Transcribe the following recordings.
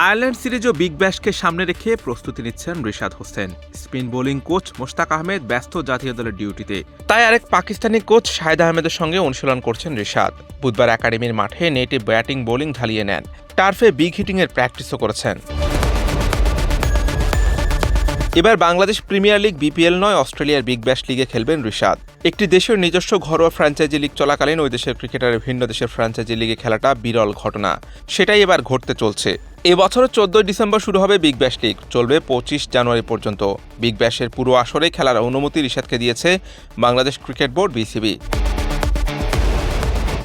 Ireland series ও big ব্যাশকে সামনে রেখে প্রস্তুতি নিচ্ছেন Rishad Hossain. Spin bowling coach Mushtaq Ahmed ব্যস্ত জাতীয় দলের ডিউটিতে। তাই আরেক পাকিস্তানি কোচ শাহেদ আহমেদের সঙ্গে অনুশীলন করছেন রিশাদ। বুধবার একাডেমির মাঠে নেটে ব্যাটিং বোলিং ঝালিয়ে নেন। টার্ফে বিগ হিটিংয়ের প্র্যাকটিসও করেছেন। এবার বাংলাদেশ প্রিমিয়ার লিগ বিপিএল নয়, অস্ট্রেলিয়ার বিগ ব্যাশ লিগে খেলবেন রিশাদ। একটি দেশের নিজস্ব ঘরোয়া ফ্র্যাঞ্চাইজি লিগ চলাকালীন ওই দেশের ক্রিকেটারের ভিন্ন দেশের ফ্র্যাঞ্চাইজি লিগে খেলাটা বিরল ঘটনা। সেটাই এবার ঘটতে চলছে। এবছরের চোদ্দই ডিসেম্বর শুরু হবে বিগ ব্যাশ লিগ। চলবে পঁচিশ জানুয়ারি পর্যন্ত। বিগ ব্যাশের পুরো আসরে খেলার অনুমতি রিশাদকে দিয়েছে বাংলাদেশ ক্রিকেট বোর্ড বিসিবি।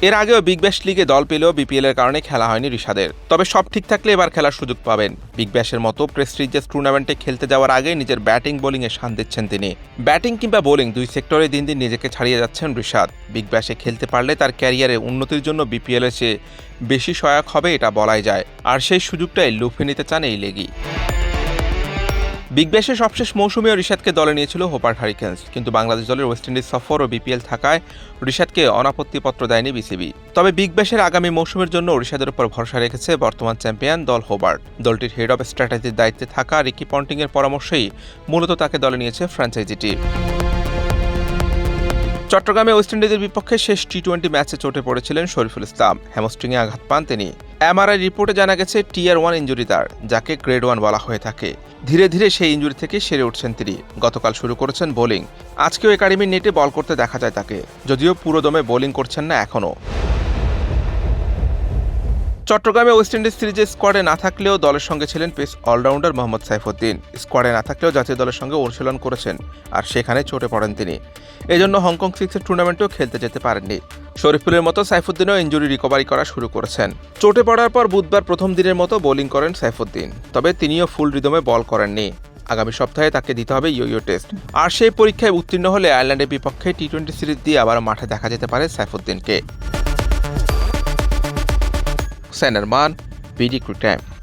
এর আগেও বিগ ব্যাশ লিগে দল পেলেও বিপিএল এর কারণে খেলা হয়নি ঋষাদের তবে সব ঠিক থাকলে এবার খেলার সুযোগ পাবেন। বিগ ব্যাশের মতো প্রেস্টিজিয়াস টুর্নামেন্টে খেলতে যাওয়ার আগে নিজের ব্যাটিং বোলিং এ শান দিচ্ছেন তিনি। ব্যাটিং কিংবা বোলিং দুই সেক্টরে দিন দিন নিজেকে ছাড়িয়ে যাচ্ছেন রিশাদ। বিগ ব্যাশে খেলতে পারলে তার ক্যারিয়ারে উন্নতির জন্য বিপিএল এর চেয়ে বেশি সহায়ক হবে এটা বলাই যায়। আর সেই সুযোগটাই লুফে নিতে চান এই লেগই বিগ ব্যাশের সবশেষ মৌসুমেও রিশাদকে দলে নিয়েছিল হোপার হারিকেন্স, কিন্তু বাংলাদেশ দলের ওয়েস্ট ইন্ডিজ সফর ও বিপিএল থাকায় রিশাদকে অনাপত্তিপত্র দেয়নি বিসিবি। তবে বিগ ব্যাশের আগামী মৌসুমের জন্য রিশাদের উপর ভরসা রেখেছে বর্তমান চ্যাম্পিয়ন দল হোবার্ট দলটির হেড অফ স্ট্র্যাটেজির দায়িত্বে থাকা রিকি পন্টিংয়ের পরামর্শেই মূলত তাকে দলে নিয়েছে ফ্র্যাঞ্চাইজিটি চট্টগ্রামে ওয়েস্ট ইন্ডিজের বিপক্ষে শেষ টি টোয়েন্টি ম্যাচে চোটে পড়েছিলেন শরীফুল ইসলাম। হ্যামস্ট্রিংয়ে আঘাত পান তিনি। এমআরআই রিপোর্টে জানা গেছে টিয়ার ওয়ান ইঞ্জুরি তার, যাকে গ্রেড ওয়ান বলা হয়ে থাকে। ধীরে ধীরে সেই ইঞ্জুরি থেকে সেরে উঠছেন তিনি। গতকাল শুরু করেছেন বোলিং আজকেও একাডেমির নেটে বল করতে দেখা যায় তাকে, যদিও পুরোদমে বোলিং করছেন না এখনও চট্টগ্রামে ওয়েস্ট ইন্ডিজ সিরিজে স্কোয়াডে না থাকলেও দলের সঙ্গে ছিলেন পেস অলরাউন্ডার মোহাম্মদ সাইফুদ্দিন। স্কোয়াডে না থাকলেও জাতীয় দলের সঙ্গে অনুশীলন করেছেন, আর সেখানে চোটে পড়েন তিনি। এজন্য হংকং সিক্সের টুর্নামেন্টেও খেলতে যেতে পারেননি। শরীফুলের মতো সাইফুদ্দিনও ইঞ্জুরি রিকভারি করা শুরু করেছেন। চোটে পড়ার পর বুধবার প্রথম দিনের মতো বোলিং করেন সাইফুদ্দিন, তবে তিনিও ফুল রিদমে বল করেননি। আগামী সপ্তাহে তাকে দিতে হবে ইয়ো টেস্ট। আর সেই পরীক্ষায় উত্তীর্ণ হলে আয়ারল্যান্ডের বিপক্ষে টি টোয়েন্টি সিরিজ দিয়ে আবার মাঠে দেখা যেতে পারে সাইফুদ্দিনকে। सैनरमान बीडी क्रिकेट